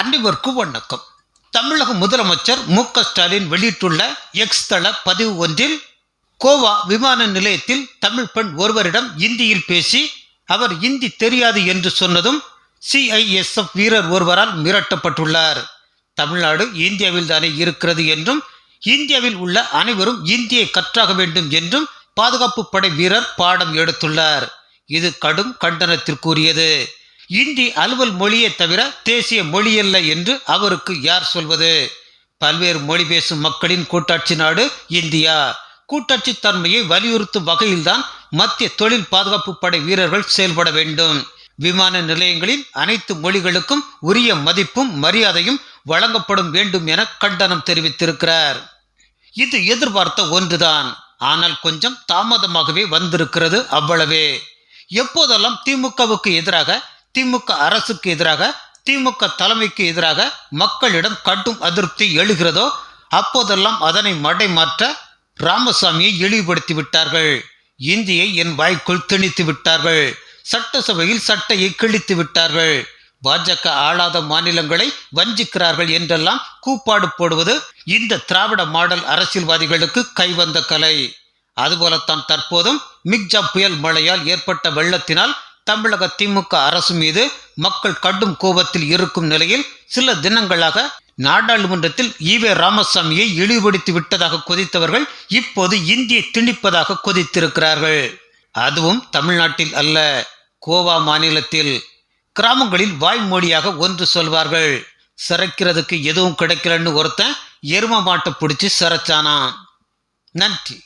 அனைவருக்கும் வணக்கம். தமிழக முதலமைச்சர் மு க ஸ்டாலின் வெளியிட்டுள்ள எக்ஸ் தள பதிவு ஒன்றில் கோவா விமான நிலையத்தில் தமிழ் பெண் ஒருவரிடம் இந்தியில் பேசி அவர் இந்தி தெரியாது என்று சொன்னதும் சிஐஎஸ்எஃப் வீரர் ஒருவரால் மிரட்டப்பட்டுள்ளார். தமிழ்நாடு இந்தியாவில் தானே இருக்கிறது என்றும் இந்தியாவில் உள்ள அனைவரும் இந்தியை கற்றாக வேண்டும் என்றும் பாதுகாப்பு படை வீரர் பாடம் எடுத்துள்ளார். இது கடும் கண்டனத்திற்குரியது. இந்தி அலுவல் மொழியே தவிர தேசிய மொழியல்ல என்று அவருக்கு யார் சொல்வது? பல்வேறு மொழி பேசும் மக்களின் கூட்டாட்சி நாடு இந்தியா. கூட்டாட்சி தன்மையை வலியுறுத்தும் வகையில்தான் மத்திய தொழில் பாதுகாப்பு படை வீரர்கள் செயல்பட வேண்டும். விமான நிலையங்களில் அனைத்து மொழிகளுக்கும் உரிய மதிப்பும் மரியாதையும் வழங்கப்படும் வேண்டும் என கண்டனம் தெரிவித்திருக்கிறார். இது எதிர்பார்த்த ஒன்றுதான். ஆனால் கொஞ்சம் தாமதமாகவே வந்திருக்கிறது அவ்வளவே. எப்போதெல்லாம் திமுகவுக்கு எதிராக திமுக அரசுக்கு எதிராக திமுக தலைமைக்கு எதிராக மக்களிடம் கடும் அதிருப்தி எழுகிறதோ அப்போதெல்லாம் அதனை மடைமாற்ற ராமசாமியை இழிவுபடுத்தி விட்டார்கள். இந்தியை என் வாய்க்குள் திணித்து விட்டார்கள். சட்டசபையில் சட்டையை கிழித்து விட்டார்கள். பாஜக ஆளாத மாநிலங்களை வஞ்சிக்கிறார்கள் என்றெல்லாம் கூப்பாடு போடுவது இந்த திராவிட மாடல் அரசியல்வாதிகளுக்கு கைவந்த கலை. அதுபோலத்தான் தற்போதும் மிக்ஜா புயல் மழையால் ஏற்பட்ட வெள்ளத்தினால் தமிழக திமுக அரசு மீது மக்கள் கடும் கோபத்தில் இருக்கும் நிலையில் சில தினங்களாக நாடாளுமன்றத்தில் ஈவே ராமசாமியை இழிவுபடுத்தி விட்டதாக கொதித்தவர்கள் இப்போது இந்தியை திணிப்பதாக கொதித்திருக்கிறார்கள். அதுவும் தமிழ்நாட்டில் அல்ல கோவா மாநிலத்தில். கிராமங்களில் வாய்மொழியாக ஒன்று சொல்வார்கள். சிறைக்கிறதுக்கு எதுவும் கிடைக்கலன்னு ஒருத்தன் எரும மாட்டை பிடிச்சி சிறைச்சானான் நன்றி.